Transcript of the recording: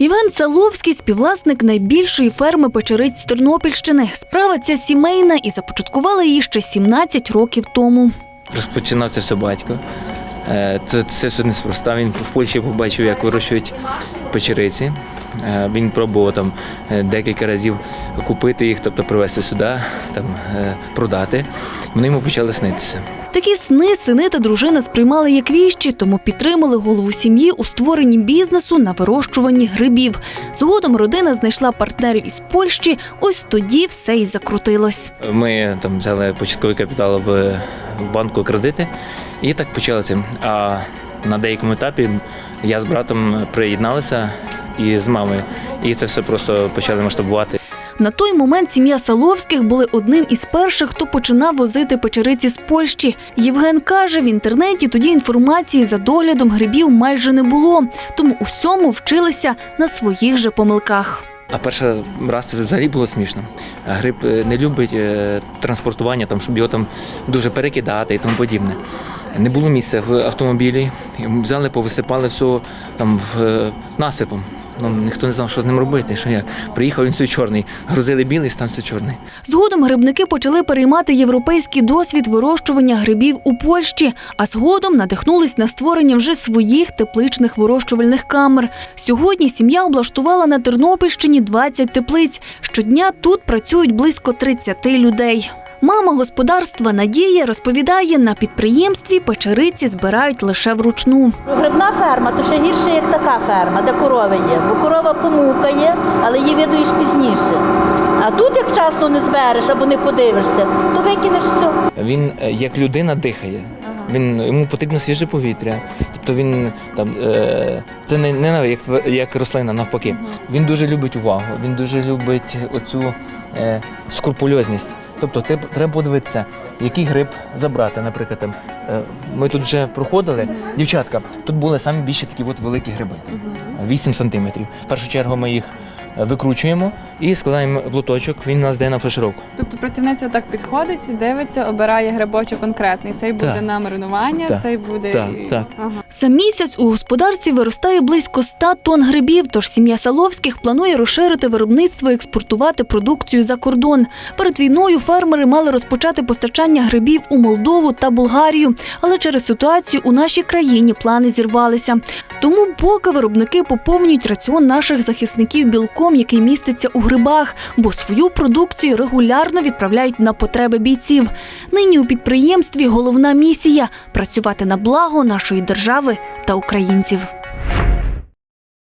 Євген Саловський співвласник найбільшої ферми печериць Тернопільщини. Справа ця сімейна і започаткувала її ще 17 років тому. Розпочинав це все батько. Е, це все неспроста. Він в Польщі побачив, як вирощують печериці. Е, Він пробував там е, декілька разів купити їх, тобто привезти сюди, там, е, продати. Вони йому почали снитися. Такі сни сини та дружина сприймали як віщі, тому підтримали голову сім'ї у створенні бізнесу на вирощуванні грибів. Згодом родина знайшла партнерів із Польщі. Ось тоді все і закрутилось. Ми там взяли початковий капітал в, в банку кредити і так почалося. А на деякому етапі я з братом приєдналися і з мамою. І це все просто почали масштабувати. На той момент сім'я Саловських були одним із перших, хто починав возити печериці з Польщі. Євген каже, в інтернеті тоді інформації за доглядом грибів майже не було, тому усьому вчилися на своїх же помилках. А перший раз це взагалі було смішно. Гриб е, не любить е, транспортування, там, щоб його там дуже перекидати і тому подібне. Не було місця в автомобілі. Взяли, повисипали все там в е, насипом. Ну, ніхто не знав, що з ним робити, що як. Приїхав він стоїть чорний, грузили білий, стан все чорний. Згодом грибники почали переймати європейський досвід вирощування грибів у Польщі, а згодом надихнулись на створення вже своїх тепличних вирощувальних камер. Сьогодні сім'я облаштувала на Тернопільщині 20 теплиць. Щодня тут працюють близько 30 людей. Мама господарства Надія розповідає, на підприємстві печериці збирають лише вручну. Грибна ферма то ще гірше, як така ферма, де корови є. Бо корова помукає, але її видуєш пізніше. А тут, як вчасно не збереш або не подивишся, то викинеш все. Він е, як людина дихає. Він йому потрібно свіже повітря. Тобто він там е, це не, не як, тв- як рослина, навпаки. Він дуже любить увагу, він дуже любить оцю е, скрупульозність. Тобто ти- треба подивитися, який гриб забрати. Наприклад, там, е, ми тут вже проходили. Дівчатка, тут були самі більші такі от великі гриби. 8 сантиметрів. В першу чергу ми їх викручуємо і складаємо в лоточок. Він нас йде на флешировку. Тобто працівниця так підходить, дивиться, обирає грибочок конкретний. Цей буде Так. на маринування, Так. цей буде Так, і- так. Ага. За місяць у господарстві виростає близько 100 тонн грибів, тож сім'я Саловських планує розширити виробництво і експортувати продукцію за кордон. Перед війною фермери мали розпочати постачання грибів у Молдову та Болгарію, але через ситуацію у нашій країні плани зірвалися. Тому поки виробники поповнюють раціон наших захисників білком, який міститься у грибах, бо свою продукцію регулярно відправляють на потреби бійців. Нині у підприємстві головна місія працювати на благо нашої держави та українців.